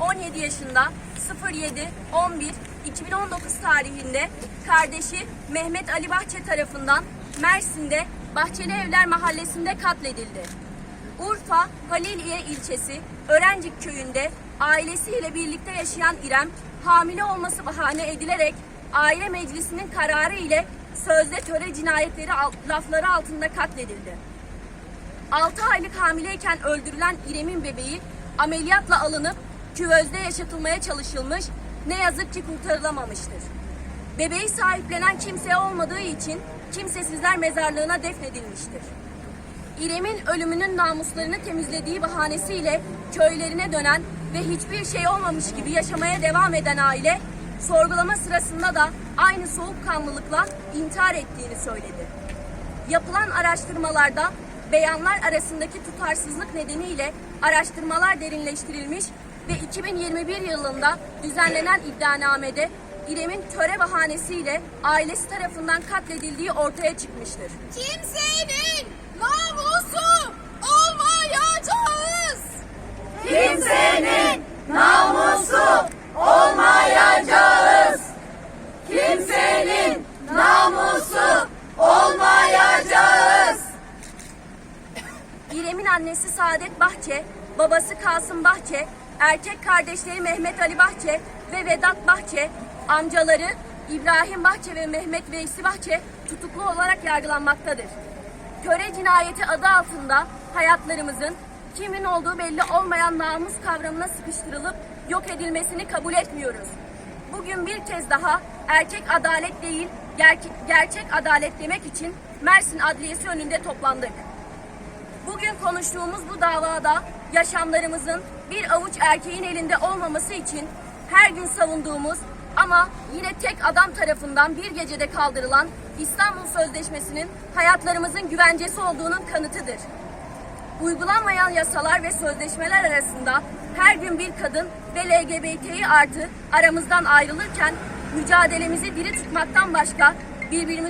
17 yaşında 07 11 2019 tarihinde kardeşi Mehmet Ali Bahçe tarafından Mersin'de Bahçeli Evler Mahallesi'nde katledildi. Urfa Haliliye ilçesi Örencik köyünde ailesiyle birlikte yaşayan İrem hamile olması bahane edilerek aile meclisinin kararı ile sözde töre cinayetleri alt- lafları altında katledildi. 6 aylık hamileyken öldürülen İrem'in bebeği ameliyatla alınıp küvezde yaşatılmaya çalışılmış ne yazık ki kurtarılamamıştır. Bebeği sahiplenen kimse olmadığı için kimsesizler mezarlığına defnedilmiştir. İrem'in ölümünün namuslarını temizlediği bahanesiyle köylerine dönen ve hiçbir şey olmamış gibi yaşamaya devam eden aile sorgulama sırasında da aynı soğukkanlılıkla intihar ettiğini söyledi. Yapılan araştırmalarda beyanlar arasındaki tutarsızlık nedeniyle araştırmalar derinleştirilmiş ve 2021 yılında düzenlenen iddianamede İrem'in töre bahanesiyle ailesi tarafından katledildiği ortaya çıkmıştır. Kimsenin namusu annesi Saadet Bahçe, babası Kasım Bahçe, erkek kardeşleri Mehmet Ali Bahçe ve Vedat Bahçe, amcaları İbrahim Bahçe ve Mehmet Veysi Bahçe tutuklu olarak yargılanmaktadır. Töre cinayeti adı altında hayatlarımızın kimin olduğu belli olmayan namus kavramına sıkıştırılıp yok edilmesini kabul etmiyoruz. Bugün bir kez daha erkek adalet değil, gerçek, adalet demek için Mersin Adliyesi önünde toplandık. Bugün konuştuğumuz bu davada yaşamlarımızın bir avuç erkeğin elinde olmaması için her gün savunduğumuz ama yine tek adam tarafından bir gecede kaldırılan İstanbul Sözleşmesi'nin hayatlarımızın güvencesi olduğunun kanıtıdır. Uygulanmayan yasalar ve sözleşmeler arasında her gün bir kadın ve LGBTİ artı aramızdan ayrılırken mücadelemizi diri tutmaktan başka birbirimize